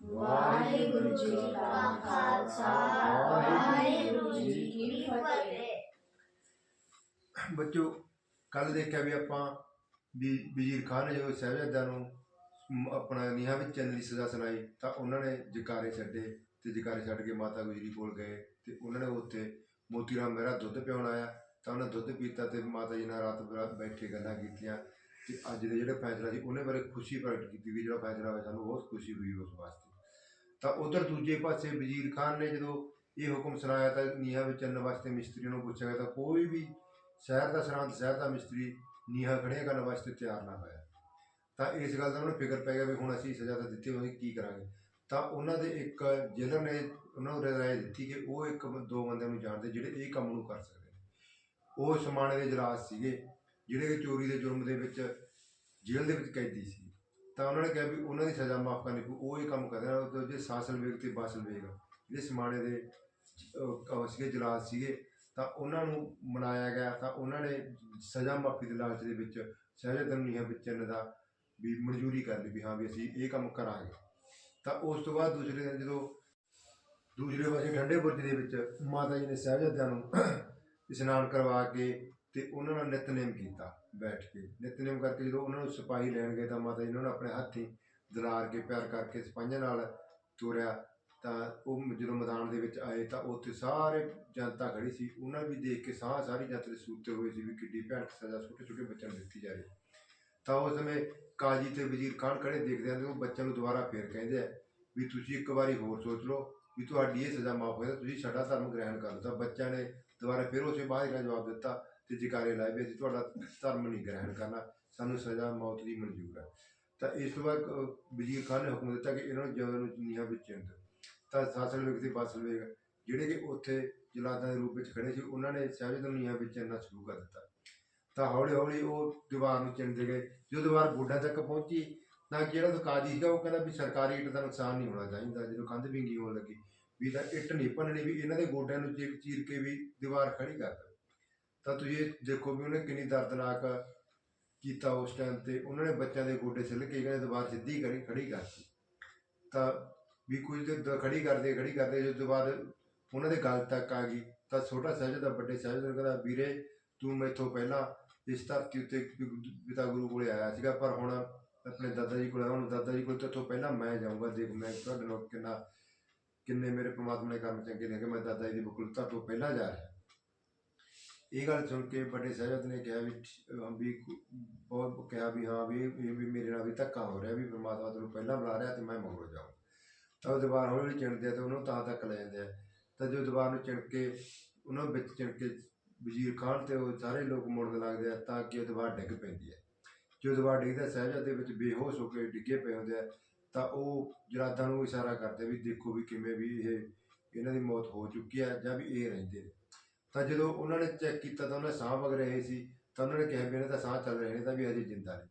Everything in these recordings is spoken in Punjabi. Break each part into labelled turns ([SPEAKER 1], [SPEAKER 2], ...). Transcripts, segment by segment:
[SPEAKER 1] ਵਾਹਿਗੁਰੂ ਜੀ ਕਾ ਖਾਲਸਾ, ਵਾਹਿਗੁਰੂ ਜੀ ਕੀ ਫਤਿਹ।
[SPEAKER 2] ਬੱਚੋ ਕੱਲ ਦੇਖਿਆ ਵੀ ਆਪਾਂ ਵੀ ਵਜ਼ੀਰ ਖਾਨ ਨੇ ਜਦੋਂ ਸਾਹਿਬਜ਼ਾਦਿਆਂ ਨੂੰ ਆਪਣਾ ਨੀਹਾਂ ਵਿੱਚ ਚੰਨ ਦੀ ਸਜ਼ਾ ਸੁਣਾਈ, ਤਾਂ ਉਹਨਾਂ ਨੇ ਜਕਾਰੇ ਛੱਡੇ ਤੇ ਜਕਾਰੇ ਛੱਡ ਕੇ ਮਾਤਾ ਗੁਜਰੀ ਕੋਲ ਗਏ ਤੇ ਉਹਨਾਂ ਨੇ ਉੱਥੇ ਮੋਤੀ ਰਾਮ ਮਹਿਰਾ ਦੁੱਧ ਪਿਆਉਣ ਆਇਆ, ਤਾਂ ਉਹਨੇ ਦੁੱਧ ਪੀਤਾ ਤੇ ਮਾਤਾ ਜੀ ਨਾਲ ਰਾਤ ਬਰਾਤ ਬੈਠੇ ਗੱਲਾਂ ਕੀਤੀਆਂ ਤੇ ਅੱਜ ਦੇ ਜਿਹੜਾ ਫੈਸਲਾ ਸੀ, ਉਹਨੇ ਬਾਰੇ ਖੁਸ਼ੀ ਪ੍ਰਗਟ ਕੀਤੀ ਵੀ ਜਿਹੜਾ ਫੈਸਲਾ ਹੋਇਆ, ਸਾਨੂੰ ਬਹੁਤ ਖੁਸ਼ੀ ਹੋਈ ਉਸ ਵਾਸਤੇ। ਤਾਂ ਉਧਰ ਦੂਜੇ ਪਾਸੇ ਵਜ਼ੀਰ ਖਾਨ ਨੇ ਜਦੋਂ ਇਹ ਹੁਕਮ ਸੁਣਾਇਆ ਤਾਂ ਨੀਹਾਂ ਵਿੱਚ ਚੰਨ ਵਾਸਤੇ ਮਿਸਤਰੀ ਨੂੰ ਪੁੱਛਿਆ ਗਿਆ ਤਾਂ ਕੋਈ ਵੀ ਸ਼ਹਿਰ ਦਾ ਸਰਹੰਦ, ਸ਼ਹਿਰ ਦਾ ਮਿਸਤਰੀ ਨੀਹਾਂ ਖੜੀਆਂ ਕਰਨ ਵਾਸਤੇ ਤਿਆਰ ਨਾ ਹੋਇਆ। ਤਾਂ ਇਸ ਗੱਲ ਦਾ ਉਹਨਾਂ ਨੂੰ ਫਿਕਰ ਪੈ ਗਿਆ ਵੀ ਹੁਣ ਅਸੀਂ ਸਜ਼ਾ ਤਾਂ ਦਿੱਤੀ ਹੋਈ ਕੀ ਕਰਾਂਗੇ? ਤਾਂ ਉਹਨਾਂ ਦੇ ਇੱਕ ਜੇਲਰ ਨੇ ਉਹਨਾਂ ਨੂੰ ਰਾਏ ਦਿੱਤੀ ਕਿ ਉਹ ਇੱਕ ਦੋ ਬੰਦਿਆਂ ਨੂੰ ਜਾਣਦੇ ਜਿਹੜੇ ਇਹ ਕੰਮ ਨੂੰ ਕਰ ਸਕਦੇ ਉਹ ਸਮਾਣੇ ਦੇ ਜਰਾਸ ਸੀਗੇ, ਜਿਹੜੇ ਕਿ ਚੋਰੀ ਦੇ ਜੁਰਮ ਦੇ ਵਿੱਚ ਜੇਲ੍ਹ ਦੇ ਵਿੱਚ ਕੈਦੀ ਸੀ। ਤਾਂ ਉਹਨਾਂ ਨੇ ਕਿਹਾ ਵੀ ਉਹਨਾਂ ਦੀ ਸਜ਼ਾ ਮਾਫ ਕਰਨੀ ਪਊ ਉਹ ਇਹ ਕੰਮ ਕਰਦੇ ਨੇ ਜੇ ਸਾਸਲ ਵੇਗ ਤੇ ਬਾਸਲ ਵੇਗ ਜਿਹੜੇ ਸਮਾਣੇ ਦੇ ਅਹ, ਸੀਗੇ ਜਲਾਸ ਸੀਗੇ ਤਾਂ ਉਹਨਾਂ ਨੂੰ ਮਨਾਇਆ ਗਿਆ ਤਾਂ ਉਹਨਾਂ ਨੇ ਸਜ਼ਾ ਮਾਫੀ ਦੇ ਲਾਲਚ ਦੇ ਵਿੱਚ ਸ਼ਹਿਜ਼ਾਦ ਨੂੰ ਨੀਹਾਂ ਵਿੱਚ ਦਾ ਵੀ ਮਨਜ਼ੂਰੀ ਕਰ ਲਈ ਵੀ ਹਾਂ ਵੀ ਅਸੀਂ ਇਹ ਕੰਮ ਕਰਾਂਗੇ। ਤਾਂ ਉਸ ਤੋਂ ਬਾਅਦ ਦੂਸਰੇ ਦਿਨ ਜਦੋਂ ਦੂਸਰੇ ਪਾਸੇ ਠੰਡੇ ਬੁਰਜ ਦੇ ਵਿੱਚ ਮਾਤਾ ਜੀ ਨੇ ਸਾਹਿਬਜ਼ਾਦਿਆਂ ਨੂੰ ਇਸ਼ਨਾਨ ਕਰਵਾ ਕੇ ਤੇ ਉਹਨਾਂ ਨਾਲ ਨਿਤਨੇਮ ਕੀਤਾ, ਬੈਠ ਕੇ। ਨਿਤਨੇਮ ਕਰਕੇ ਜਦੋਂ ਉਹਨਾਂ ਨੂੰ ਸਿਪਾਹੀ ਲੈਣ ਗਏ ਤਾਂ ਮਾਤਾ ਜੀ ਨੇ ਉਹਨਾਂ ਆਪਣੇ ਹੱਥੀਂ ਦਲਾਰ ਕੇ ਪਿਆਰ ਕਰਕੇ ਸਿਪਾਹੀਆਂ ਨਾਲ ਤੋਰਿਆ। ਤਾਂ ਉਹ ਜਦੋਂ ਮੈਦਾਨ ਦੇ ਵਿੱਚ ਆਏ ਤਾਂ ਉੱਥੇ ਸਾਰੇ ਜਨਤਾ ਖੜੀ ਸੀ। ਉਹਨਾਂ ਵੀ ਦੇਖ ਕੇ ਸਾਹ ਸਾਰੀ ਜਨਤਾ ਦੇ ਸੂਤੇ ਹੋਏ ਸੀ ਵੀ ਕਿੱਡੀ ਭੈਣਕ ਸਜ਼ਾ ਛੋਟੇ ਛੋਟੇ ਬੱਚਿਆਂ ਨੂੰ ਦਿੱਤੀ ਜਾ ਰਹੀ ਤਾਂ ਉਸ ਸਮੇਂ ਕਾਜੀ ਤੇ ਵਜ਼ੀਰ ਖਾਨ ਖੜੇ ਦੇਖਦੇ ਆਂ ਤੇ ਉਹ ਬੱਚਿਆਂ ਨੂੰ ਦੁਬਾਰਾ ਫੇਰ ਕਹਿੰਦੇ ਆ ਵੀ ਤੁਸੀਂ ਇੱਕ ਵਾਰੀ ਹੋਰ ਸੋਚ ਲਓ ਵੀ ਤੁਹਾਡੀ ਇਹ ਸਜ਼ਾ ਮਾਫ ਹੋਇਆ ਤੁਸੀਂ ਸਾਡਾ ਧਰਮ ਗ੍ਰਹਿਣ ਕਰ ਲਓ। ਤਾਂ ਬੱਚਿਆਂ ਨੇ ਦੁਬਾਰਾ ਫਿਰ ਉਸੇ ਬਾਅਦ ਜਵਾਬ ਦਿੱਤਾ, ਤੇ ਜਕਾਰੇ ਲਾਏ ਵੀ ਅਸੀਂ ਤੁਹਾਡਾ ਧਰਮ ਨਹੀਂ ਗ੍ਰਹਿਣ ਕਰਨਾ, ਸਾਨੂੰ ਸਜ਼ਾ ਮੌਤ ਦੀ ਮਨਜ਼ੂਰ ਹੈ। ਤਾਂ ਇਸ ਤੋਂ ਬਾਅਦ ਵਜ਼ੀਰ ਖਾਨ ਨੇ ਹੁਕਮ ਦਿੱਤਾ ਕਿ ਇਹਨਾਂ ਨੂੰ ਜਦੋਂ ਨੂੰ ਨੀਹਾਂ ਵਿੱਚ ਚਿੰਦ ਤਾਂ ਸਾਸਲ ਵੇਗ ਤੇ ਬਾਸਲ ਵੇਗ ਜਿਹੜੇ ਕਿ ਉੱਥੇ ਜਲਾਦਾਂ ਦੇ ਰੂਪ ਵਿੱਚ ਖੜੇ ਸੀ, ਉਹਨਾਂ ਨੇ ਸਾਹਿਬਜ਼ਾਦ ਨੂੰ ਨੀਹਾਂ ਵਿੱਚ ਚਿਣਨਾ ਸ਼ੁਰੂ ਕਰ ਦਿੱਤਾ। ਤਾਂ ਹੌਲੀ ਹੌਲੀ ਉਹ ਦੀਵਾਰ ਨੂੰ ਚਿੰਦੇ ਗਏ। ਜਦੋਂ ਦੀਵਾਰ ਗੋਡਾਂ ਤੱਕ ਪਹੁੰਚੀ, ਤਾਂ ਜਿਹੜਾ ਕਾਜ਼ੀ ਸੀਗਾ ਉਹ ਕਹਿੰਦਾ ਵੀ ਸਰਕਾਰੀ ਇੱਟ ਦਾ ਨੁਕਸਾਨ ਨਹੀਂ ਹੋਣਾ ਚਾਹੀਦਾ, ਜਦੋਂ ਕੰਧ ਵਿੰਗੀ ਹੋਣ ਲੱਗੀ। ਵੀ ਤਾਂ ਇੱਟ ਨਹੀਂ ਭੰਨਣੀ, ਵੀ ਇਹਨਾਂ ਦੇ ਗੋਡਿਆਂ ਨੂੰ ਚੀਰ ਚੀਰ ਕੇ ਵੀ ਦੀਵਾਰ ਖੜੀ ਕਰ ਦਿਓ ਤਾਂ ਤੁਸੀਂ ਇਹ ਦੇਖੋ ਵੀ ਉਹਨੇ ਕਿੰਨੀ ਦਰਦਨਾਕ ਕੀਤਾ ਉਸ ਟਾਈਮ ਤੇ। ਉਹਨਾਂ ਨੇ ਬੱਚਿਆਂ ਦੇ ਗੋਡੇ ਸਿੱਲ ਕੇ ਕਹਿੰਦੇ ਦੀਵਾਰ ਸਿੱਧੀ ਕਰੀ ਖੜੀ ਕਰਤੀ। ਤਾਂ ਵੀ ਕੁਝ ਦੇ ਖੜੀ ਕਰਦੇ ਖੜੀ ਕਰਦੇ, ਜਦੋਂ ਬਾਅਦ ਉਹਨਾਂ ਦੇ ਗੱਲ ਤੱਕ ਆ ਗਈ, ਤਾਂ ਛੋਟਾ ਸਾਹਿਬਜ਼ਾਦਾ ਵੱਡੇ ਸਾਹਿਬਜ਼ਾਦੇ ਨੂੰ ਕਹਿੰਦਾ, ਵੀਰੇ, ਤੂੰ ਮੈਥੋਂ ਪਹਿਲਾਂ ਇਸ ਧਰਤੀ ਉੱਤੇ ਪਿਤਾ ਗੁਰੂ ਕੋਲੇ ਆਇਆ ਸੀਗਾ, ਪਰ ਹੁਣ ਆਪਣੇ ਦਾਦਾ ਜੀ ਕੋਲ ਆਇਆ ਹੁਣ ਦਾਦਾ ਜੀ ਕੋਲ ਤੋਂ ਪਹਿਲਾਂ ਮੈਂ ਜਾਊਂਗਾ, ਦੇਖ ਮੈਂ ਤੁਹਾਡੇ ਨਾਲ ਕਿੰਨਾ ਕਿੰਨੇ ਮੇਰੇ ਪ੍ਰਮਾਤਮਾ ਨੇ ਕਰਮ ਚੰਗੇ ਨੇ ਕਿ ਮੈਂ ਦਾਦਾ ਜੀ ਦੀ ਬੁੱਕਲ ਤੋਂ ਪਹਿਲਾਂ ਜਾ ਰਿਹਾ। ਇਹ ਗੱਲ ਸੁਣ ਕੇ ਵੱਡੇ ਸਾਹਿਬਜ਼ਾਦੇ ਨੇ ਕਿਹਾ ਵੀ ਠ- ਵੀ ਬਹੁਤ ਕਿਹਾ ਵੀ ਹਾਂ ਵੀ ਇਹ ਵੀ ਮੇਰੇ ਨਾਲ ਵੀ ਧੱਕਾ ਹੋ ਰਿਹਾ ਵੀ ਪ੍ਰਮਾਤਮਾ ਤੈਨੂੰ ਪਹਿਲਾਂ ਬੁਲਾ ਰਿਹਾ ਤੇ ਮੈਂ ਮਗਰੋਂ ਜਾਊਂ। ਤਾਂ ਉਹ ਦੀਵਾਰ ਹੌਲੀ ਹੌਲੀ ਚਿਣਦੇ ਆ ਤੇ ਉਹਨੂੰ ਤਾਂ ਤੱਕ ਲੈ ਜਾਂਦੇ ਆ। ਤਾਂ ਜੋ ਦੀਵਾਰ ਨੂੰ ਚਿਣ ਕੇ, ਉਹਨਾਂ ਵਿੱਚ ਚਿਣ ਕੇ ਵਜ਼ੀਰ ਖਾਨ ਤੇ ਉਹ ਸਾਰੇ ਲੋਕ ਮੁੜਨ ਲੱਗਦੇ ਆ ਤਾਂ ਕਿ ਉਹ ਦੀਵਾਰ ਡਿੱਗ ਪੈਂਦੀ ਹੈ ਜੋ ਦੀਵਾਰ ਡਿੱਗਦਾ ਸਾਹਿਬਜ਼ਾਦੇ ਵਿੱਚ ਬੇਹੋਸ਼ ਹੋ ਕੇ ਡਿੱਗੇ ਪਏ ਹੁੰਦੇ ਆ। ਤਾਂ ਉਹ ਜਰਾਦਾਂ ਨੂੰ ਇਸ਼ਾਰਾ ਕਰਦੇ ਵੀ ਦੇਖੋ ਵੀ ਕਿਵੇਂ ਵੀ ਇਹ ਇਹਨਾਂ ਦੀ ਮੌਤ ਹੋ ਚੁੱਕੀ ਹੈ ਜਾਂ ਵੀ ਇਹ ਰਹਿੰਦੇ ਨੇ। ਤਾਂ ਜਦੋਂ ਉਹਨਾਂ ਨੇ ਚੈੱਕ ਕੀਤਾ ਤਾਂ ਉਹਨਾਂ ਸਾਹ ਵਗ ਰਹੇ ਸੀ, ਤਾਂ ਉਹਨਾਂ ਨੇ ਕਿਹਾ ਵੀ ਇਹਨਾਂ ਦਾ ਸਾਹ ਚੱਲ ਰਹੇ ਨੇ ਤਾਂ ਵੀ ਅਜੇ ਜਿੰਦਾ ਨੇ।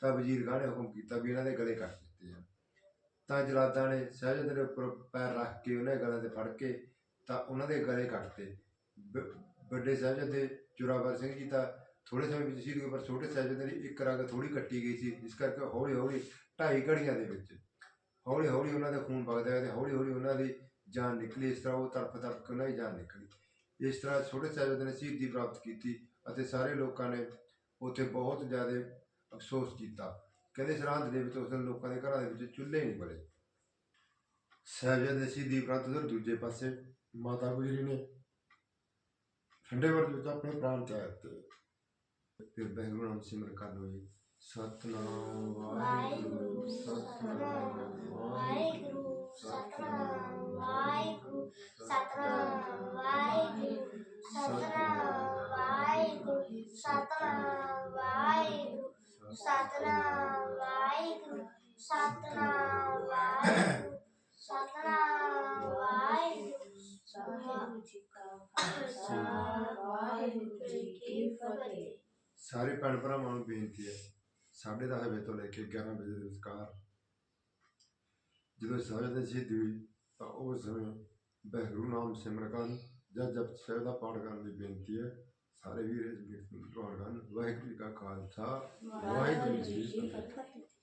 [SPEAKER 2] ਤਾਂ ਵਜ਼ੀਰ ਖਾਨ ਨੇ ਹੁਕਮ ਕੀਤਾ ਵੀ ਇਹਨਾਂ ਦੇ ਗਲੇ ਕੱਟ ਦਿੱਤੇ ਜਾਣ। ਤਾਂ ਜਲਾਦਾਂ ਨੇ ਸਾਹਿਬਜ਼ਾਦੇ ਦੇ ਉੱਪਰ ਪੈਰ ਰੱਖ ਕੇ ਉਹਨਾਂ ਦੇ ਗਲਾਂ ਤੇ ਫੜ ਕੇ ਤਾਂ ਉਹਨਾਂ ਦੇ ਗਲੇ ਕੱਟਤੇ ਬ- ਵੱਡੇ ਸਾਹਿਬਜ਼ਾਦੇ ਜੋਰਾਵਰ ਸਿੰਘ ਜੀ ਤਾਂ ਥੋੜੇ ਸਮੇਂ ਵਿੱਚ ਸ਼ਹੀਦ ਹੋਏ, ਪਰ ਛੋਟੇ ਸਾਹਿਬਜ਼ਾਦੇ ਦੀ ਇੱਕ ਰਗ ਥੋੜੀ ਕੱਟੀ ਗਈ ਸੀ, ਜਿਸ ਕਰਕੇ ਹੌਲੀ ਹੌਲੀ ਢਾਈ ਘੜੀਆਂ ਦੇ ਵਿੱਚ। ਹੌਲੀ ਹੌਲੀ ਉਹਨਾਂ ਦਾ ਖੂਨ ਵਗਦਾ ਗਿਆ ਤੇ ਹੌਲੀ ਹੌਲੀ ਉਹਨਾਂ ਦੀ ਜਾਨ ਨਿਕਲੀ। ਇਸ ਤਰ੍ਹਾਂ ਉਹ ਤੜਫ ਤੜਫ ਕੇ ਉਹਨਾਂ ਦੀ ਜਾਨ ਨਿਕਲੀ। ਇਸ ਤਰ੍ਹਾਂ ਛੋਟੇ ਸਾਹਿਬਜ਼ਾਦੇ ਨੇ ਸ਼ਹੀਦੀ ਪ੍ਰਾਪਤ ਕੀਤੀ ਅਤੇ ਸਾਰੇ ਲੋਕਾਂ ਨੇ ਉੱਥੇ ਬਹੁਤ ਜ਼ਿਆਦਾ ਅਫਸੋਸ ਕੀਤਾ। ਕਹਿੰਦੇ ਸਰਹੰਦ ਦੇ ਵਿੱਚ ਉਸ ਦਿਨ ਲੋਕਾਂ ਦੇ ਘਰਾਂ ਦੇ ਵਿੱਚ ਚੁੱਲ੍ਹੇ ਨਹੀਂ ਬਲੇ ਸਾਹਿਬਜ਼ਾਦੇ ਸ਼ਹੀਦੀ ਪ੍ਰਾਪਤ ਉਧਰ ਦੂਜੇ ਪਾਸੇ ਮਾਤਾ ਗੁਜਰੀ ਨੇ ਠੰਡੇ ਵਰਦ ਵਿੱਚ ਆਪਣੇ ਪ੍ਰਾਣ ਤਿਆਗ ਦਿੱਤੇ ਫਿਰ ਬਹਿਗੁਰੂ ਨਾਮ ਸਿਮਰਨ ਕਰ ਲਓ ਜੀ ਸਤਨਾਮ ਵਾਹਿਗੁਰੂ ਸਤਨਾਮ
[SPEAKER 1] ਵਾਹਿਗੁਰੂ। ਸਤਨਾਮ ਵਾਹਿਗੁਰੂ। ਸਤਨਾਮ ਵਾਹਿਗੁਰੂ ਸਤਨਾਮ ਵਾਹਿਗੁਰੂ ਸਤਨਾਮ ਵਾਹਿਗੁਰੂ ਸਤਨਾਮ ਵਾਹਿਗੁਰੂ ਸਤਨਾਮ ਵਾਹਿਗੁਰੂ ਸਤਨਾਮ ਜੀ ਕਾ ਖਾਲਸਾ ਵਾਹਿਗੁਰੂ ਜੀ ਕੀ ਫਤਿਹ
[SPEAKER 2] ਸਾਰੇ ਭੈਣ ਭਰਾਵਾਂ ਨੂੰ ਬੇਨਤੀ ਹੈ ਸਾਢੇ ਦਸ ਵਜੇ ਤੋਂ ਲੈ ਕੇ 11 ਵਜੇ ਦੇ ਵਿਚਕਾਰ ਜਦੋਂ ਸਾਹਿਬ ਦੀ ਸ਼ਹੀਦੀ ਹੋਈ ਤਾਂ ਉਸ ਸਮੇਂ ਬਹਿਰੂ ਨਾਮ ਸਿਮਰਨ ਕਰਨ ਜਾਂ ਜਪ ਸਾਹਿਬ ਦਾ ਪਾਠ ਕਰਨ ਦੀ ਬੇਨਤੀ ਹੈ। ਸਾਰੇ ਵੀਰ ਇਸ ਗੀਤ ਨੂੰ ਪਾਠ ਕਰਨ ਵਾਹਿਗੁਰੂ ਜੀ ਕਾ ਖਾਲਸਾ ਵਾਹਿਗੁਰੂ ਜੀ ਕੀ
[SPEAKER 1] ਫਤਿਹ।